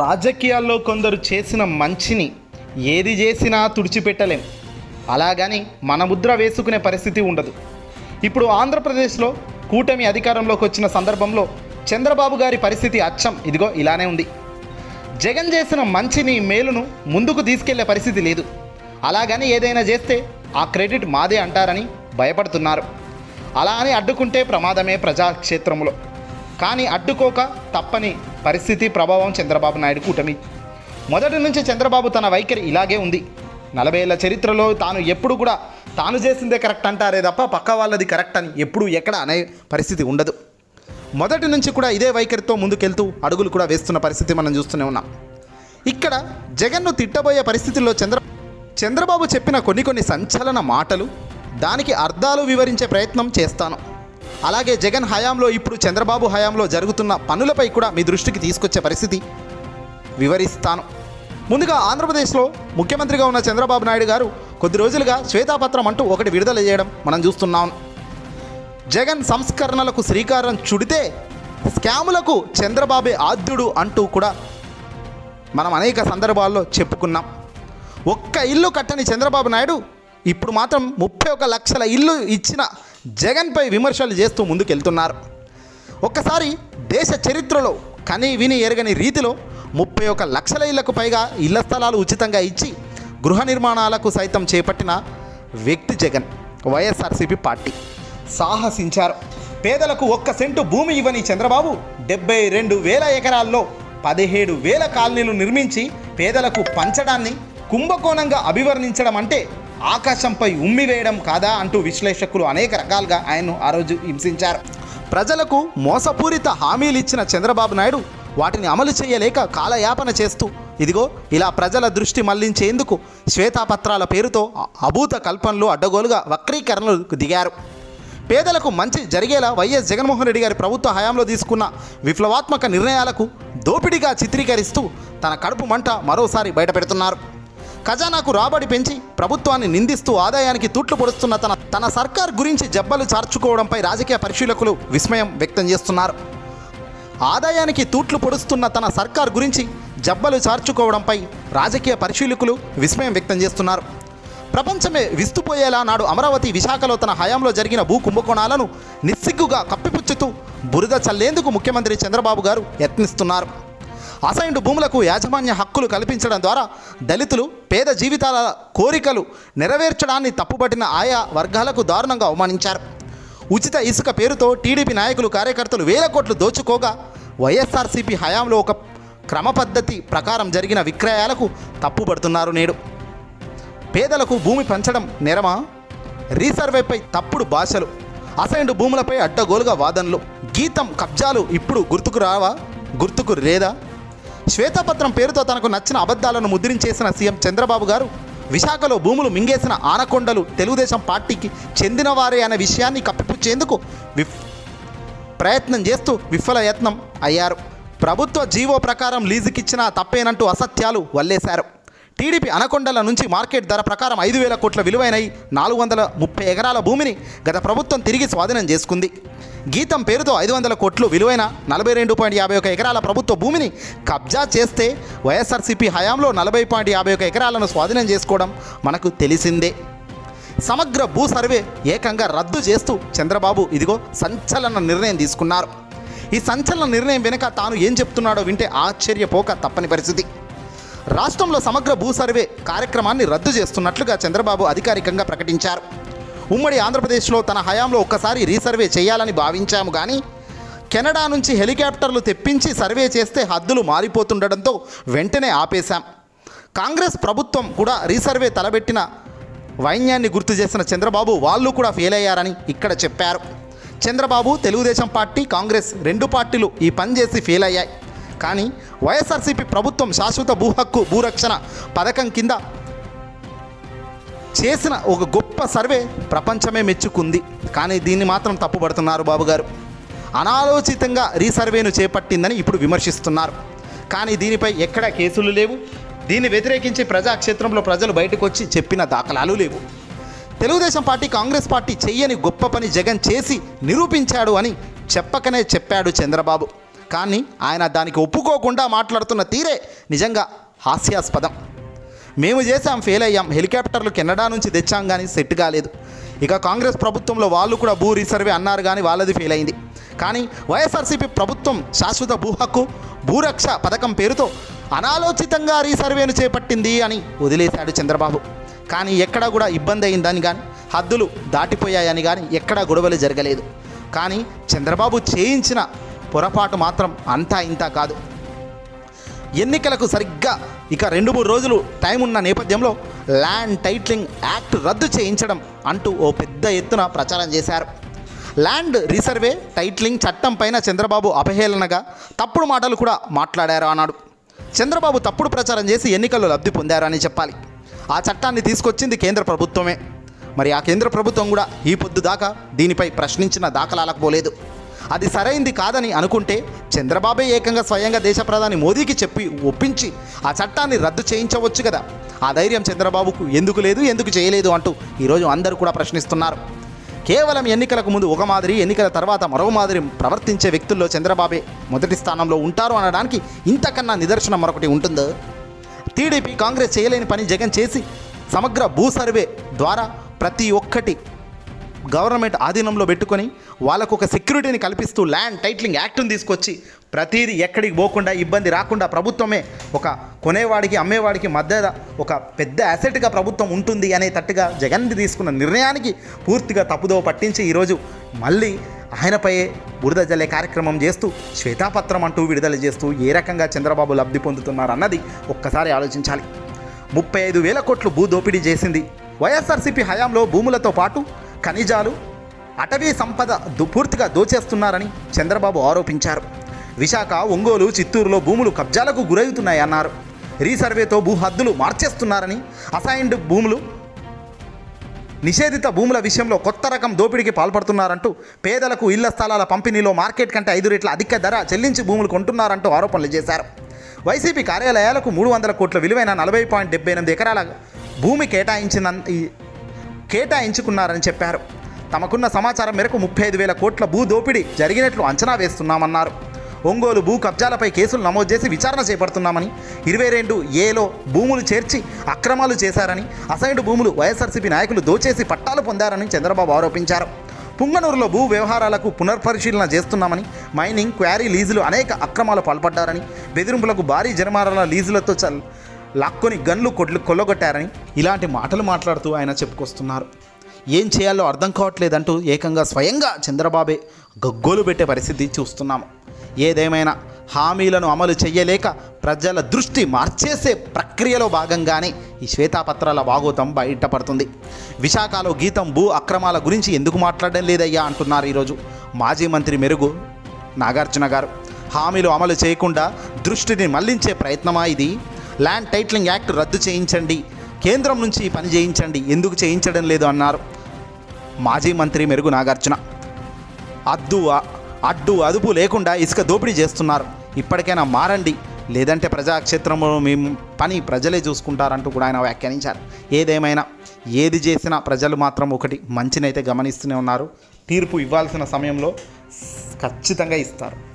రాజకీయాల్లో కొందరు చేసిన మంచిని ఏది చేసినా తుడిచిపెట్టలేం. అలాగని మన ముద్ర వేసుకునే పరిస్థితి ఉండదు. ఇప్పుడు ఆంధ్రప్రదేశ్లో కూటమి అధికారంలోకి వచ్చిన సందర్భంలో చంద్రబాబు గారి పరిస్థితి అచ్చం. ఇదిగో ఇలానే ఉంది. జగన్ చేసిన మంచిని మేలును ముందుకు తీసుకెళ్ళే పరిస్థితి లేదు. అలాగని ఏదైనా చేస్తే ఆ క్రెడిట్ మాదే అంటారని భయపడుతున్నారు. అలా అని అడ్డుకుంటే ప్రమాదమే ప్రజాక్షేత్రంలో కానీ అడ్డుకోక తప్పని పరిస్థితి ప్రభావం చంద్రబాబు నాయుడు కూటమి. మొదటి నుంచి చంద్రబాబు తన వైఖరి ఇలాగే ఉంది. నలభై ఏళ్ళ చరిత్రలో తాను ఎప్పుడు కూడా తాను చేసిందే కరెక్ట్ అంటారే తప్ప పక్క వాళ్ళది కరెక్ట్ అని ఎప్పుడు ఎక్కడ అనే పరిస్థితి ఉండదు. మొదటి నుంచి కూడా ఇదే వైఖరితో ముందుకెళ్తూ అడుగులు కూడా వేస్తున్న పరిస్థితి మనం చూస్తూనే ఉన్నాం. ఇక్కడ జగన్ను తిట్టబోయే పరిస్థితుల్లో చంద్ర చంద్రబాబు చెప్పిన కొన్ని కొన్ని సంచలన మాటలు దానికి అర్థాలు వివరించే ప్రయత్నం చేస్తాను. అలాగే జగన్ హయాంలో ఇప్పుడు చంద్రబాబు హయాంలో జరుగుతున్న పనులపై కూడా మీ దృష్టికి తీసుకొచ్చే పరిస్థితి వివరిస్తాను. ముందుగా ఆంధ్రప్రదేశ్లో ముఖ్యమంత్రిగా ఉన్న చంద్రబాబు నాయుడు గారు కొద్ది రోజులుగా శ్వేతాపత్రం అంటూ ఒకటి విడుదల చేయడం మనం చూస్తున్నాం. జగన్ సంస్కరణలకు శ్రీకారం చుడితే స్కాములకు చంద్రబాబే ఆద్యుడు అంటూ కూడా మనం అనేక సందర్భాల్లో చెప్పుకున్నాం. ఒక్క ఇల్లు కట్టని చంద్రబాబు నాయుడు ఇప్పుడు మాత్రం ముప్పై ఒక లక్షల ఇల్లు ఇచ్చిన జగన్పై విమర్శలు చేస్తూ ముందుకెళ్తున్నారు. ఒక్కసారి దేశ చరిత్రలో కని విని ఎరగని రీతిలో ముప్పై ఒక లక్షల ఇళ్ళకు పైగా ఇళ్ళ స్థలాలు ఉచితంగా ఇచ్చి గృహ నిర్మాణాలకు సైతం చేపట్టిన వ్యక్తి జగన్ వైఎస్ఆర్సీపీ పార్టీ. సాహసించారు. పేదలకు ఒక్క సెంటు భూమి ఇవ్వని చంద్రబాబు డెబ్బై రెండు వేల ఎకరాల్లో పదిహేడు వేల కాలనీలు నిర్మించి పేదలకు పంచడాన్ని కుంభకోణంగా అభివర్ణించడం అంటే ఆకాశంపై ఉమ్మివేయడం కాదా అంటూ విశ్లేషకులు అనేక రకాలుగా ఆయన్ను ఆ రోజు హింసించారు. ప్రజలకు మోసపూరిత హామీలు ఇచ్చిన చంద్రబాబు నాయుడు వాటిని అమలు చేయలేక కాలయాపన చేస్తూ ఇదిగో ఇలా ప్రజల దృష్టి మళ్ళించేందుకు శ్వేతాపత్రాల పేరుతో అభూత కల్పనలు అడ్డగోలుగా వక్రీకరణలకు దిగారు. పేదలకు మంచి జరిగేలా వైఎస్ జగన్మోహన్ రెడ్డి గారి ప్రభుత్వ హయాంలో తీసుకున్న విప్లవాత్మక నిర్ణయాలకు దోపిడీగా చిత్రీకరిస్తూ తన కడుపు మంట మరోసారి బయటపెడుతున్నారు. ఖజానాకు రాబడి పెంచి ప్రభుత్వాన్ని నిందిస్తూ ఆదాయానికి తూట్లు పొడుస్తున్న తన తన సర్కార్ గురించి జబ్బలు చార్చుకోవడంపై రాజకీయ పరిశీలకులు విస్మయం వ్యక్తం చేస్తున్నారు. ఆదాయానికి తూట్లు పొడుస్తున్న తన సర్కార్ గురించి జబ్బలు చార్చుకోవడంపై రాజకీయ పరిశీలకులు విస్మయం వ్యక్తం చేస్తున్నారు. ప్రపంచమే విస్తుపోయేలా నాడు అమరావతి విశాఖలో తన హయాంలో జరిగిన భూ కుంభకోణాలను నిస్సిగ్గుగా కప్పిపుచ్చుతూ బురద చల్లేందుకు ముఖ్యమంత్రి చంద్రబాబు గారు యత్నిస్తున్నారు. అసైన్డ్ భూములకు యాజమాన్య హక్కులు కల్పించడం ద్వారా దళితులు పేద జీవితాల కోరికలు నెరవేర్చడాన్ని తప్పుబట్టిన ఆయా వర్గాలకు దారుణంగా అవమానించారు. ఉచిత ఇసుక పేరుతో టీడీపీ నాయకులు కార్యకర్తలు వేల కోట్లు దోచుకోగా వైఎస్ఆర్సీపీ హయాంలో ఒక క్రమ పద్ధతి ప్రకారం జరిగిన విక్రయాలకు తప్పుపడుతున్నారు నేడు. పేదలకు భూమి పంచడం నేరమా? రీసర్వేపై తప్పుడు భాషలు అసైన్డ్ భూములపై అడ్డగోలుగా వాదనలు గీతం కబ్జాలు ఇప్పుడు గుర్తుకు రావా? గుర్తుకు లేదా? శ్వేతపత్రం పేరుతో తనకు నచ్చిన అబద్ధాలను ముద్రించేసిన సీఎం చంద్రబాబు గారు విశాఖలో భూములు మింగేసిన ఆనకొండలు తెలుగుదేశం పార్టీకి చెందినవారే అనే విషయాన్ని కప్పిపుచ్చేందుకు విఫ్ ప్రయత్నం చేస్తూ విఫల యత్నం అయ్యారు. ప్రభుత్వ జీవో ప్రకారం లీజుకిచ్చిన తప్పేనంటూ అసత్యాలు వల్లేశారు. టీడీపీ అనకొండల నుంచి మార్కెట్ ధర ప్రకారం ఐదు వేల కోట్ల విలువైన నాలుగు వందల ముప్పై ఎకరాల భూమిని గత ప్రభుత్వం తిరిగి స్వాధీనం చేసుకుంది. గీతం పేరుతో ఐదు వందల కోట్లు విలువైన నలభై రెండు పాయింట్ యాభై ఒక ఎకరాల ప్రభుత్వ భూమిని కబ్జా చేస్తే వైఎస్ఆర్సీపీ హయాంలో నలభై పాయింట్ యాభై ఒక ఎకరాలను స్వాధీనం చేసుకోవడం మనకు తెలిసిందే. సమగ్ర భూ సర్వే ఏకంగా రద్దు చేస్తూ చంద్రబాబు ఇదిగో సంచలన నిర్ణయం తీసుకున్నారు. ఈ సంచలన నిర్ణయం వెనుక తాను ఏం చెప్తున్నాడో వింటే ఆశ్చర్యపోక తప్పని పరిస్థితి. రాష్ట్రంలో సమగ్ర భూ సర్వే కార్యక్రమాన్ని రద్దు చేస్తున్నట్లుగా చంద్రబాబు అధికారికంగా ప్రకటించారు. ఉమ్మడి ఆంధ్రప్రదేశ్లో తన హయాంలో ఒక్కసారి రీసర్వే చేయాలని భావించాము కానీ కెనడా నుంచి హెలికాప్టర్లు తెప్పించి సర్వే చేస్తే హద్దులు మారిపోతుండడంతో వెంటనే ఆపేశాం. కాంగ్రెస్ ప్రభుత్వం కూడా రీసర్వే తలబెట్టిన వైన్యాన్ని గుర్తు చేసిన చంద్రబాబు వాళ్ళు కూడా ఫెయిల్ అయ్యారని ఇక్కడ చెప్పారు. చంద్రబాబు తెలుగుదేశం పార్టీ కాంగ్రెస్ రెండు పార్టీలు ఈ పని చేసి ఫెయిల్ అయ్యాయి. కానీ వైఎస్ఆర్సీపీ ప్రభుత్వం శాశ్వత భూ హక్కు భూరక్షణ పథకం కింద చేసిన ఒక గొప్ప సర్వే ప్రపంచమే మెచ్చుకుంది. కానీ దీన్ని మాత్రం తప్పుపడుతున్నారు బాబు గారు అనాలోచితంగా రీసర్వేను చేపట్టిందని ఇప్పుడు విమర్శిస్తున్నారు. కానీ దీనిపై ఎక్కడా కేసులు లేవు. దీన్ని వ్యతిరేకించి ప్రజాక్షేత్రంలో ప్రజలు బయటకు వచ్చి చెప్పిన దాఖలాలు లేవు. తెలుగుదేశం పార్టీ కాంగ్రెస్ పార్టీ చెయ్యని గొప్ప పని జగన్ చేసి నిరూపించాడు అని చెప్పకనే చెప్పాడు చంద్రబాబు. కానీ ఆయన దానికి ఒప్పుకోకుండా మాట్లాడుతున్న తీరే నిజంగా హాస్యాస్పదం. మేము చేసాం ఫెయిల్ అయ్యాం. హెలికాప్టర్లు కెనడా నుంచి తెచ్చాం కానీ సెట్ కాలేదు. ఇక కాంగ్రెస్ ప్రభుత్వంలో వాళ్ళు కూడా భూ రీసర్వే అన్నారు కానీ వాళ్ళది ఫెయిల్ అయింది. కానీ వైఎస్ఆర్సీపీ ప్రభుత్వం శాశ్వత భూ హక్కు భూరక్ష పథకం పేరుతో అనాలోచితంగా రీసర్వేను చేపట్టింది అని వదిలేశాడు చంద్రబాబు. కానీ ఎక్కడా కూడా ఇబ్బంది అయిందని కానీ హద్దులు దాటిపోయాయని కానీ ఎక్కడా గొడవలు జరగలేదు. కానీ చంద్రబాబు చేయించిన పొరపాటు మాత్రం అంతా ఇంత కాదు. ఎన్నికలకు సరిగ్గా ఇక రెండు మూడు రోజులు టైం ఉన్న నేపథ్యంలో ల్యాండ్ టైట్లింగ్ యాక్ట్ రద్దు చేయించడం అంటూ ఓ పెద్ద ఎత్తున ప్రచారం చేశారు. ల్యాండ్ రీసర్వే టైట్లింగ్ చట్టం పైన చంద్రబాబు అపహేళనగా తప్పుడు మాటలు కూడా మాట్లాడారు అన్నాడు. చంద్రబాబు తప్పుడు ప్రచారం చేసి ఎన్నికల్లో లబ్ధి పొందారని చెప్పాలి. ఆ చట్టాన్ని తీసుకొచ్చింది కేంద్ర ప్రభుత్వమే. మరి ఆ కేంద్ర ప్రభుత్వం కూడా ఈ పొద్దు దాకా దీనిపై ప్రశ్నించిన దాఖలాలకు పోలేదు. అది సరైంది కాదని అనుకుంటే చంద్రబాబే ఏకంగా స్వయంగా దేశ ప్రధాని మోదీకి చెప్పి ఒప్పించి ఆ చట్టాన్ని రద్దు చేయించవచ్చు కదా. ఆ ధైర్యం చంద్రబాబుకు ఎందుకు లేదు ఎందుకు చేయలేదు అంటూ ఈరోజు అందరూ కూడా ప్రశ్నిస్తున్నారు. కేవలం ఎన్నికలకు ముందు ఒక మాదిరి ఎన్నికల తర్వాత మరో మాదిరి ప్రవర్తించే వ్యక్తుల్లో చంద్రబాబే మొదటి స్థానంలో ఉంటారు అనడానికి ఇంతకన్నా నిదర్శనం మరొకటి ఉంటుందో? టీడీపీ కాంగ్రెస్ చేయలేని పని జగన్ చేసి సమగ్ర భూ సర్వే ద్వారా ప్రతి ఒక్కటి గవర్నమెంట్ ఆధీనంలో పెట్టుకొని వాళ్ళకు ఒక సెక్యూరిటీని కల్పిస్తూ ల్యాండ్ టైట్లింగ్ యాక్ట్ని తీసుకొచ్చి ప్రతిదీ ఎక్కడికి పోకుండా ఇబ్బంది రాకుండా ప్రభుత్వమే ఒక కొనేవాడికి అమ్మేవాడికి మధ్య ఒక పెద్ద అసెట్గా ప్రభుత్వం ఉంటుంది అనే తట్టుగా జగన్ తీసుకున్న నిర్ణయానికి పూర్తిగా తప్పుదోవ పట్టించి ఈరోజు మళ్ళీ ఆయనపై బురద జల్లే కార్యక్రమం చేస్తూ శ్వేతాపత్రం అంటూ విడుదల చేస్తూ ఏ రకంగా చంద్రబాబు లబ్ధి పొందుతున్నారు అన్నది ఒక్కసారి ఆలోచించాలి. ముప్పై ఐదు వేల కోట్లు భూ దోపిడీ చేసింది. వైఎస్ఆర్సీపీ హయాంలో భూములతో పాటు ఖనిజాలు అటవీ సంపద దు- పూర్తిగా దోచేస్తున్నారని చంద్రబాబు ఆరోపించారు. విశాఖ ఒంగోలు చిత్తూరులో భూములు కబ్జాలకు గురవుతున్నాయన్నారు. రీసర్వేతో భూ హద్దులు మార్చేస్తున్నారని అసైన్డ్ భూములు నిషేధిత భూముల విషయంలో కొత్త రకం దోపిడీకి పాల్పడుతున్నారంటూ పేదలకు ఇళ్ళ స్థలాల పంపిణీలో మార్కెట్ కంటే ఐదు రెట్ల అధిక ధర చెల్లించి భూములు కొంటున్నారంటూ ఆరోపణలు చేశారు. వైసీపీ కార్యాలయాలకు మూడు వందల కోట్ల విలువైన నలభై పాయింట్ డెబ్బై ఎనిమిది ఎకరాల భూమి కేటాయించిన కేటాయించుకున్నారని చెప్పారు. తమకున్న సమాచారం మేరకు ముప్పై ఐదు వేల కోట్ల భూ దోపిడీ జరిగినట్లు అంచనా వేస్తున్నామన్నారు. ఒంగోలు భూ కబ్జాలపై కేసులు నమోదు చేసి విచారణ చేపడుతున్నామని ఇరవై రెండు ఏలో భూములు చేర్చి అక్రమాలు చేశారని అసైన్డ్ భూములు వైఎస్ఆర్సీపీ నాయకులు దోచేసి పట్టాలు పొందారని చంద్రబాబు ఆరోపించారు. పుంగనూరులో భూ వ్యవహారాలకు పునర్పరిశీలన చేస్తున్నామని మైనింగ్ క్వారీ లీజులు అనేక అక్రమాలు పాల్పడ్డారని బెదిరింపులకు భారీ జరిమానాల లీజులతో చల్ లాక్కొని గన్లు కొట్లు కొల్లగొట్టారని ఇలాంటి మాటలు మాట్లాడుతూ ఆయన చెప్పుకొస్తున్నారు. ఏం చేయాలో అర్థం కావట్లేదంటూ ఏకంగా స్వయంగా చంద్రబాబే గగ్గోలు పెట్టే పరిస్థితి చూస్తున్నాము. ఏదేమైనా హామీలను అమలు చేయలేక ప్రజల దృష్టి మార్చేసే ప్రక్రియలో భాగంగానే ఈ శ్వేతాపత్రాల వాగోతం బయటపడుతుంది విశాఖలో గీతం భూ అక్రమాల గురించి ఎందుకు మాట్లాడడం లేదయ్యా అంటున్నారు ఈరోజు మాజీ మంత్రి మెరుగు నాగార్జున గారు. హామీలు అమలు చేయకుండా దృష్టిని మళ్ళించే ప్రయత్నమా ఇది? ల్యాండ్ టైట్లింగ్ యాక్ట్ రద్దు చేయించండి. కేంద్రం నుంచి పని చేయించండి. ఎందుకు చేయించడం లేదు అన్నారు. మాజీ మంత్రి మెరుగు నాగార్జున. అద్దు అడ్డు అదుపు లేకుండా ఇసుక దోపిడీ చేస్తున్నారు. ఇప్పటికైనా మారండి. లేదంటే ప్రజాక్షేత్రంలో మేము పని ప్రజలే చూసుకుంటారంటూ కూడా ఆయన వ్యాఖ్యానించారు. ఏదేమైనా ఏది చేసినా ప్రజలు మాత్రం ఒకటి మంచినైతే గమనిస్తూనే ఉన్నారు. తీర్పు ఇవ్వాల్సిన సమయంలో ఖచ్చితంగా ఇస్తారు.